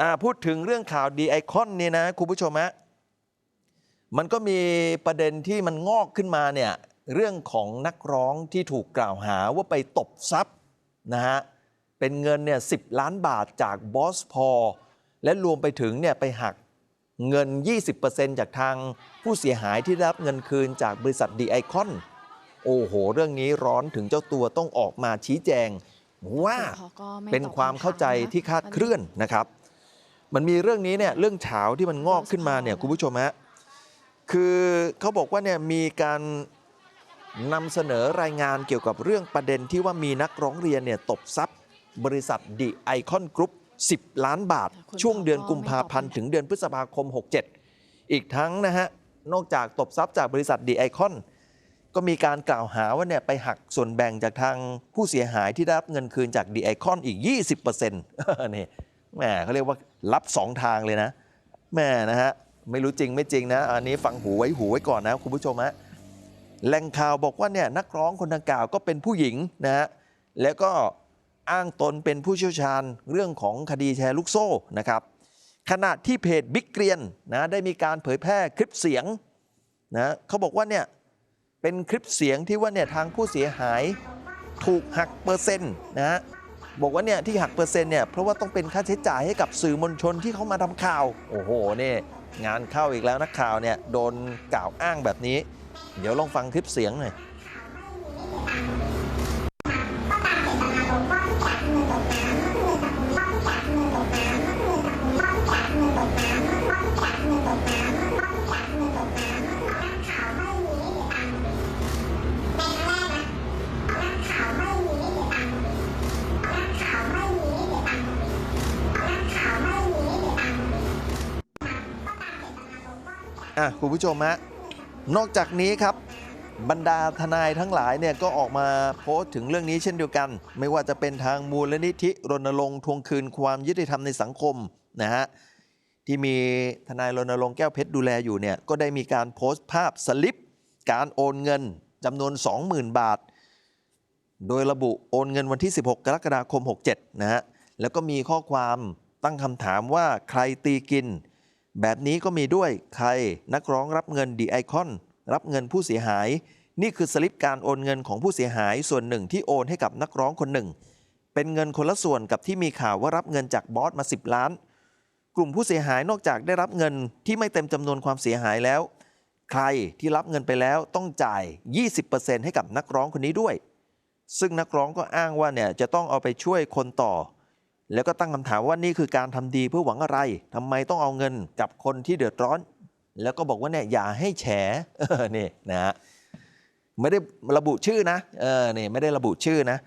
อ่าพูดถึงเรื่องข่าวดีไอคอนเนี่ยนะคุณผู้ชมฮะมันก็มีประเด็นที่มันงอกขึ้นมาเนี่ยเรื่องของนักร้องที่ถูกกล่าวหาว่าไปตบทรัพย์นะฮะเป็นเงินเนี่ยสิล้านบาทจากบอสพอและรวมไปถึงเนี่ยไปหักเงิน 20%จากทางผู้เสียหายที่ได้รับเงินคืนจากบริษัทดีไอคอนโอ้โห เรื่องนี้ร้อนถึงเจ้าตัวต้องออกมาชี้แจง ว่าเขาก็ไม่เป็นตอบความเข้าใจคำถามนะที่คลาดเคลื่อนนะครับ มันมีเรื่องนี้เนี่ยเรื่องเฉาที่มันงอกขึ้นมาเนี่ยบอสพอคุณผู้ชมฮะคือเขาบอกว่าเนี่ยมีการนำเสนอรายงานเกี่ยวกับเรื่องประเด็นที่ว่ามีนักร้องเรียนเนี่ยตบทรัพย์ บริษัทดีไอคอนกรุ๊ป10 ล้านบาทคุณช่วงเดือนพ่อก็กุมภาพันธ์ไม่ตอบถึงเดือนพฤษภาคม 67 อีกทั้งนะฮะนอกจากตบทรัพย์จากบริษัทดีไอคอนก็มีการกล่าวหาว่าเนี่ยไปหักส่วนแบ่งจากทางผู้เสียหายที่ได้รับเงินคืนจากดีไอคอนอีก 20%นี่ แหมเขาเรียกว่ารับ2ทางเลยนะแหม่นะฮะไม่รู้จริงไม่จริงนะ อันนี้ฟังหูไว้หูไว้ก่อนนะคุณผู้ชมฮะแหล่งข่าวบอกว่าเนี่ยนักร้องคนดังกล่าวก็เป็นผู้หญิงนะฮะแล้วก็อ้างตนเป็นผู้เชี่ยวชาญเรื่องของคดีแชร์ลูกโซ่นะครับ ขณะที่เพจบิ๊กเกรียนนะได้มีการเผยแพร่คลิปเสียงนะเขาบอกว่าเนี่ยเป็นคลิปเสียงที่ว่าเนี่ยทางผู้เสียหายถูกหักเปอร์เซ็นต์นะฮะ บอกว่าเนี่ยที่หักเปอร์เซ็นต์เนี่ยเพราะว่าต้องเป็นค่าใช้จ่ายให้กับสื่อมวลชนที่เขามาทำข่าว โอ้โหนี่งานเข้าอีกแล้วนักข่าวเนี่ยโดนกล่าวอ้างแบบนี้ เดี๋ยวลองฟังคลิปเสียงหน่อย อะคุณผู้ชมฮะนอกจากนี้ครับบรรดาทนายทั้งหลายเนี่ยก็ออกมาโพสต์ถึงเรื่องนี้เช่นเดียวกัน ไม่ว่าจะเป็นทางมูลนิธิรณรงค์ทวงคืนความยุติธรรมในสังคมนะฮะที่มีทนายรณรงค์แก้วเพชรดูแลอยู่เนี่ยก็ได้มีการโพสต์ภาพสลิป การโอนเงินจำนวน 20,000 บาท โดยระบุโอนเงินวันที่ 16 กรกฎาคม 67 นะฮะแล้วก็มีข้อความตั้งคำถามว่าใครตีกิน แบบนี้ก็มีด้วยใครนักร้องรับเงินดีไอคอนรับเงินผู้เสียหาย นี่คือสลิปการโอนเงินของผู้เสียหายส่วนหนึ่งที่โอนให้กับนักร้องคนหนึ่ง เป็นเงินคนละส่วนกับที่มีข่าวว่ารับเงินจากบอสมา 10 ล้าน กลุ่มผู้เสียหายนอกจากได้รับเงินที่ไม่เต็มจำนวนความเสียหายแล้ว ใครที่รับเงินไปแล้วต้องจ่าย 20%ให้กับนักร้องคนนี้ด้วย ซึ่งนักร้องก็อ้างว่าเนี่ยจะต้องเอาไปช่วยคนต่อ แล้วก็ตั้งคำถามว่านี่คือการทำดีเพื่อหวังอะไรทำไมต้องเอาเงินกับคนที่เดือดร้อน แล้วก็บอกว่าเนี่ยอย่าให้แฉเออนี่นะฮะไม่ได้ระบุชื่อนะเออนี่ไม่ได้ระบุชื่อนะ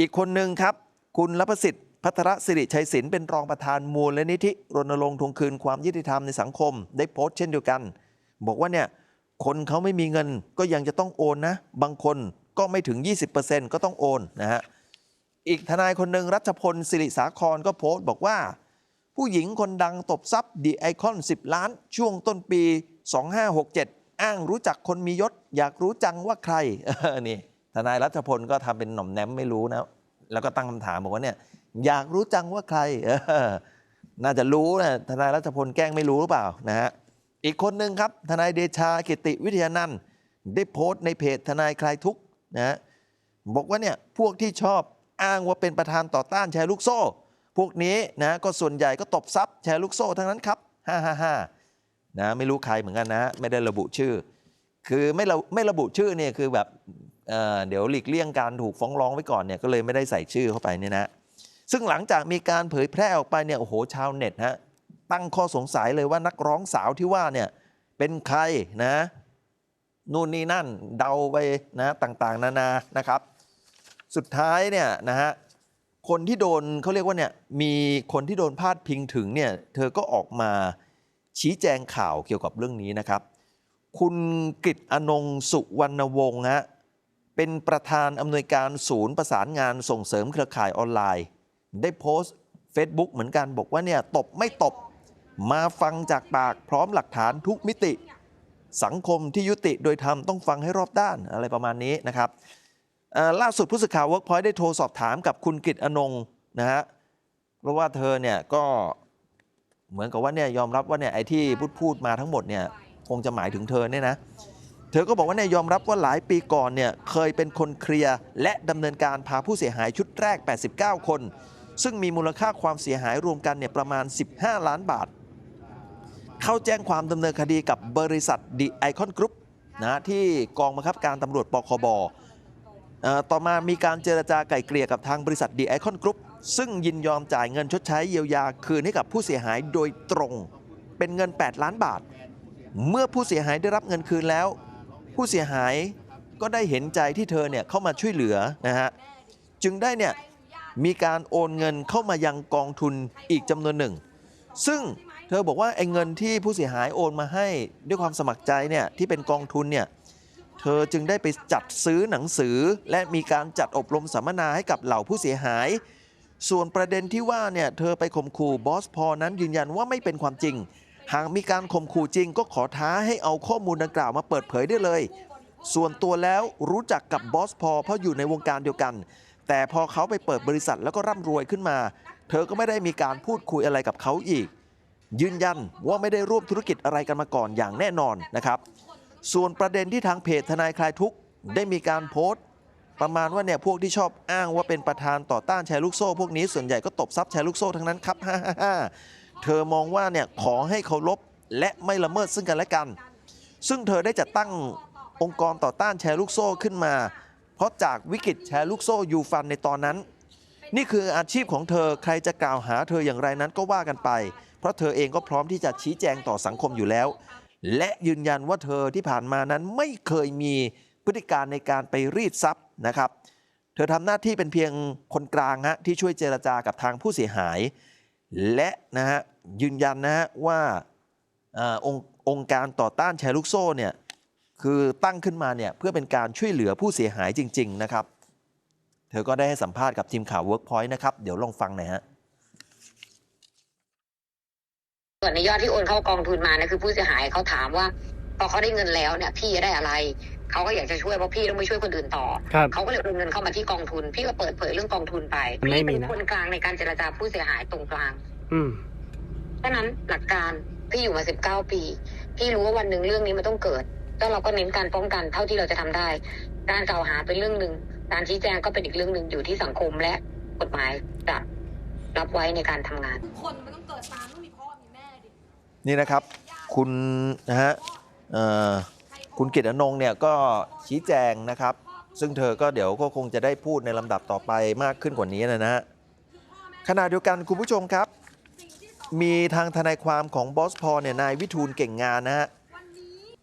อีกคนหนึ่งครับ คุณรัพสิทธิ์พัทรสิริชัยศิลป์เป็นรองประธานมูลนิธิรณรงค์ทวงคืนความยุติธรรมในสังคม ได้โพสต์เช่นเดียวกัน บอกว่าเนี่ยคนเขาไม่มีเงินก็ยังจะต้องโอนนะ บางคนก็ไม่ถึง 20%ก็ต้องโอนนะฮะ อีกทนายคนหนึ่งรัชพลสิริสาครก็โพสต์บอกว่า ผู้หญิงคนดังตบทรัพย์ดีไอคอน 10 ล้าน ช่วงต้นปี 2567 อ้างรู้จักคนมียศ อยากรู้จังว่าใครนี่ทนายรัชพลก็ทำเป็นหน่อมแนมไม่รู้นะ แล้วก็ตั้งคำถามบอกว่าเนี่ยอยากรู้จังว่าใครน่าจะรู้นะทนายรัชพลแกล้งไม่รู้หรือเปล่านะฮะอีกคนหนึ่งครับ ทนายเดชากิติวิทยานันท์ได้โพสต์ในเพจทนายคลายทุกข์นะบอกว่าเนี่ยพวกที่ชอบ อ้างว่าเป็นประธานต่อต้านแชร์ลูกโซ่ พวกนี้นะก็ส่วนใหญ่ก็ตบซับแชร์ลูกโซ่ทั้งนั้นครับฮ่าฮ่าฮ่านะไม่รู้ใครเหมือนกันนะไม่ได้ระบุชื่อ คือไม่ระไม่ระบุชื่อเนี่ยคือแบบเเดี๋ยวหลีกเลี่ยงการถูกฟ้องร้องไว้ก่อนเนี่ยก็เลยไม่ได้ใส่ชื่อเข้าไปเนี่ยนะซึ่งหลังจากมีการเผยแพร่ออกไปเนี่ยโอ้โหชาวเน็ตฮะตั้งข้อสงสัยเลยว่านักร้องสาวที่ว่าเนี่ยเป็นใครนะนู่นนี่นั่นเดาไปนะต่างๆ นานานะครับ สุดท้ายเนี่ยนะฮะคนที่โดนเขาเรียกว่าเนี่ยมีคนที่โดนพาดพิงถึงเนี่ยเธอก็ออกมาชี้แจงข่าวเกี่ยวกับเรื่องนี้นะครับ คุณกฤษอนงสุวรรณวงศ์ฮะเป็นประธานอำนวยการศูนย์ประสานงานส่งเสริมเครือข่ายออนไลน์ ได้โพสต์ Facebook เหมือนกันบอกว่าเนี่ยตบไม่ตบมาฟังจากปากพร้อมหลักฐานทุกมิติ สังคมที่ยุติโดยธรรมต้องฟังให้รอบด้านอะไรประมาณนี้นะครับ ล่าสุดผู้สื่อข่าว Workpoint ได้โทรสอบถามกับคุณกิตอนงนะฮะเพราะว่าเธอเนี่ยก็เหมือนกับว่าเนี่ยยอมรับว่าเนี่ยไอ้ที่พูดพูดมาทั้งหมดเนี่ยคงจะหมายถึงเธอเนี่ยนะเธอก็บอกว่าเนี่ยยอมรับว่าหลายปีก่อนเนี่ยเคยเป็นคนเคลียร์และดำเนินการพาผู้เสียหายชุดแรก 89 คน ซึ่งมีมูลค่าความเสียหายรวมกันเนี่ยประมาณ 15 ล้านบาท เข้าแจ้งความดำเนินคดีกับบริษัทดีไอคอนกรุ๊ปนะที่กองบังคับการตำรวจปคบอ่อ ต่อมามีการเจรจาไกล่เกลี่ยกับทางบริษัทดีไอคอนกรุ๊ปซึ่งยินยอมจ่ายเงินชดใช้เยียวยาคืนให้กับผู้เสียหายโดยตรง เป็นเงิน 8 ล้านบาท เมื่อผู้เสียหายได้รับเงินคืนแล้ว ผู้เสียหายก็ได้เห็นใจที่เธอเนี่ยเข้ามาช่วยเหลือนะฮะจึงได้เนี่ยมีการโอนเงินเข้ามายังกองทุนอีกจำนวนหนึ่ง ซึ่งเธอบอกว่าไอ้เงินที่ผู้เสียหายโอนมาให้ด้วยความสมัครใจเนี่ยที่เป็นกองทุนเนี่ย เธอจึงได้ไปจัดซื้อหนังสือ และมีการจัดอบรมสัมมนาให้กับเหล่าผู้เสียหาย ส่วนประเด็นที่ว่าเนี่ยเธอไปข่มขู่บอสพอนั้นยืนยันว่าไม่เป็นความจริง หากมีการข่มขู่จริงก็ขอท้าให้เอาข้อมูลดังกล่าวมาเปิดเผยได้เลย ส่วนตัวแล้วรู้จักกับบอสพอเพราะอยู่ในวงการเดียวกัน แต่พอเขาไปเปิดบริษัทแล้วก็ร่ำรวยขึ้นมา เธอก็ไม่ได้มีการพูดคุยอะไรกับเขาอีก ยืนยันว่าไม่ได้ร่วมธุรกิจอะไรกันมาก่อนอย่างแน่นอนนะครับ ส่วนประเด็นที่ทางเพจทนายคลายทุกข์ได้มีการโพสต์ ประมาณว่าเนี่ยพวกที่ชอบอ้างว่าเป็นประธานต่อต้านแชร์ลูกโซ่ พวกนี้ส่วนใหญ่ก็ตบซับแชร์ลูกโซ่ทั้งนั้นครับเธอมองว่าเนี่ยขอให้เคารพและไม่ละเมิดซึ่งกันและกัน ซึ่งเธอได้จัดตั้งองค์กรต่อต้านแชร์ลูกโซ่ขึ้นมา เพราะจากวิกฤตแชร์ลูกโซ่ยูฟันในตอนนั้น นี่คืออาชีพของเธอใครจะกล่าวหาเธออย่างไรนั้นก็ว่ากันไป เพราะเธอเองก็พร้อมที่จะชี้แจงต่อสังคมอยู่แล้ว และยืนยันว่าเธอที่ผ่านมานั้นไม่เคยมีพฤติการในการไปรีดทรัพย์นะครับ เธอทำหน้าที่เป็นเพียงคนกลางฮะที่ช่วยเจรจากับทางผู้เสียหาย และนะฮะยืนยันนะฮะว่าอองค์องค์การต่อต้านแชร์ลูกโซ่เนี่ยคือตั้งขึ้นมาเนี่ยเพื่อเป็นการช่วยเหลือผู้เสียหายจริง ๆ นะครับ เธอก็ได้ให้สัมภาษณ์กับทีมข่าว Workpoint นะครับ เดี๋ยวลองฟังหน่อยฮะ ส่วนในยอดที่โอนเข้ากองทุนมาเนี่ยคือผู้เสียหายเขาถามว่า พอเขาได้เงินแล้วเนี่ยพี่จะได้อะไรเขาก็อยากจะช่วยเพราะพี่ต้องไปช่วยคนอื่นต่อครับเขาก็เลยโอนเงินเข้ามาที่กองทุน พี่ก็เปิดเผยเรื่องกองทุนไปไม่พี่มีเป็นนะคนกลางในการเจรจาผู้เสียหายตรงกลาง อืมฉะนั้นหลักการพี่อยู่มาสิบเก้าปี พี่รู้ว่าวันหนึ่งเรื่องนี้มันต้องเกิด แล้วเราก็เน้นการป้องกันเท่าที่เราจะทำได้ การกล่าวหาเป็นเรื่องหนึ่ง การชี้แจงก็เป็นอีกเรื่องหนึ่งอยู่ที่สังคมและกฎหมายจะรับไว้ในการทำงานคนมันต้องเกิดมาต้องมีพ่อมีแม่ดิ นี่นะครับคุณนะฮะคุณกิตอนงเนี่ยก็ชี้แจงนะครับ ซึ่งเธอก็เดี๋ยวก็คงจะได้พูดในลำดับต่อไปมากขึ้นกว่านี้นะฮะขณะเดียวกันคุณผู้ชมครับ มีทางทนายความของบอสพอเนี่ยนายวิทูลเก่งงานนะฮะ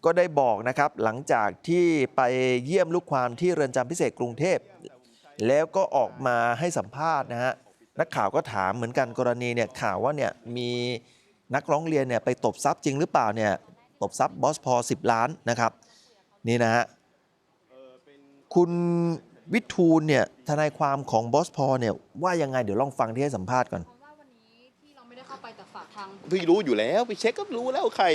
ก็ได้บอกนะครับหลังจากที่ไปเยี่ยมลูกความที่เรือนจำพิเศษกรุงเทพ แล้วก็ออกมาให้สัมภาษณ์นะฮะนักข่าวก็ถามเหมือนกันกรณีเนี่ยข่าวว่าเนี่ยมี นักร้องเรียนเนี่ยไปตบทรัพย์จริงหรือเปล่าเนี่ยตบทรัพย์บอสพอ 10 ล้านนะครับนี่นะฮะคุณวิทูลเนี่ยทนายความของบอสพอเนี่ยว่ายังไงเดี๋ยวลองฟังที่ให้สัมภาษณ์ก่อนเพราะว่าวันนี้ที่เราไม่ได้เข้าไปแต่ฝากทางพี่รู้อยู่แล้วไปเช็คก็รู้แล้วใคร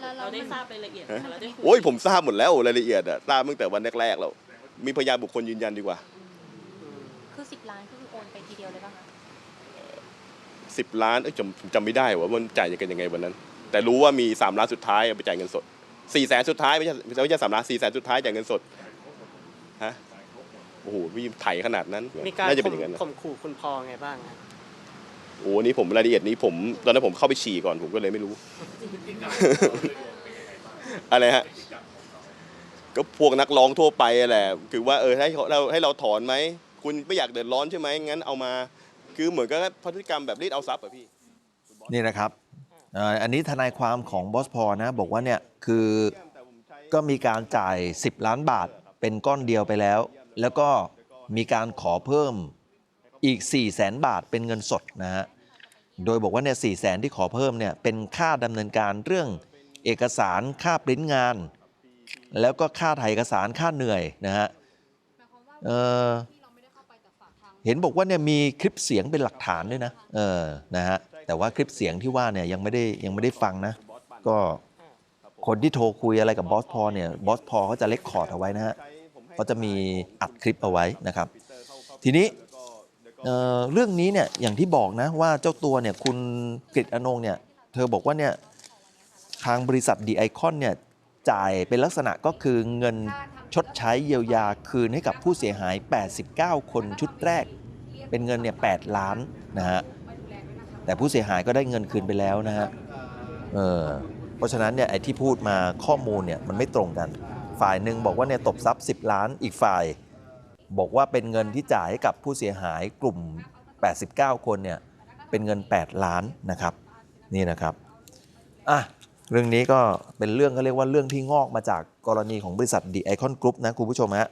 แล้วเราได้ทราบรายละเอียดไหมคะเราได้คุยโอ้ยผมทราบหมดแล้วรายละเอียดอะทราบตั้งแต่วันแรกๆแล้วมีพยานบุคคลยืนยันดีกว่า คือสิบล้านคือโอนไปทีเดียวเลยป่ะคะ 10 ล้านเอ้ยจำผมจำไม่ได้ว่ามันจ่ายกันยังไงวันนั้น แต่รู้ว่ามี 3 ล้านสุดท้ายเอาไปจ่ายเงินสด4แสนสุดท้ายไม่ใช่ไม่ใช่สามล้าน4แสนสุดท้ายจ่ายเงินสดฮะโอ้โหมีไถขนาดนั้นมีการน่าจะข่เป็นมอย่างนั้นนะข่มขู่คุณพอไงบ้างครับโอ้นี่ผมรายละเอียดนี้ผมตอนนั้นผมเข้าไปฉี่ก่อนผมก็เลยไม่รู้ อะไรฮะก็พวกนักร้องทั่วไปแหละ คือว่าเออให้เราให้เราถอนไหม คุณไม่อยากเดือดร้อนใช่ไหมงั้นเอามา คือเหมือนกับพฤติกรรมแบบรีดเอาทรัพย์อะพี่ นี่นะครับเอ่ออันนี้ทนายความของบอสพอนะ บอกว่าเนี่ยคือก็มีการจ่าย 10 ล้านบาทเป็นก้อนเดียวไปแล้ว แล้วก็มีการขอเพิ่มอีก 4 0 0แสนบาทเป็นเงินสดนะฮะโดยบอกว่าเนี่ยสี่แสนที่ขอเพิ่มเนี่ยเป็นค่าดำเนินการเรื่องเอกสารค่าปริ้นงาน แล้วก็ค่าถ่ายเอกสารค่าเหนื่อยนะฮะหมายความว่าเออ เห็นบอกว่าเนี่ยมีคลิปเสียงเป็นหลักฐานด้วยนะเออนะฮะแต่ว่าคลิปเสียงที่ว่าเนี่ยยังไม่ได้ยังไม่ได้ฟังนะ ก็คนที่โทรคุยอะไรกับบอสพอเนี่ยบอสพอเขาจะเล็กคอร์ดเอาไว้นะฮะเขาจะมีอัดคลิปเอาไว้นะครับ ทีนี้เเรื่องนี้เนี่ยอย่างที่บอกนะว่าเจ้าตัวเนี่ยคุณกฤษอนงเนี่ยเธอบอกว่าเนี่ยทางบริษัทดีไอคอนเนี่ยจ่ายเป็นลักษณะก็คือเงิน ชดใช้เยียวยาคืนให้กับผู้เสียหาย 89 คนชุดแรก เป็นเงินเนี่ย8ล้านนะฮะแต่ผู้เสียหายก็ได้เงินคืนไปแล้วนะฮะเออเพราะฉะนั้นเนี่ยไอ้ที่พูดมาข้อมูลเนี่ยมันไม่ตรงกัน ฝ่ายหนึ่งบอกว่าเนี่ยตบทรัพย์ 10 ล้านอีกฝ่าย บอกว่าเป็นเงินที่จ่ายให้กับผู้เสียหายกลุ่ม 89 คนเนี่ยเป็นเงิน 8 ล้านนะครับ นี่นะครับอะ เรื่องนี้ก็เป็นเรื่องเขาเรียกว่าเรื่องที่งอกมาจากกรณีของบริษัทดีไอคอนกรุ๊ปนะคุณผู้ชมฮะ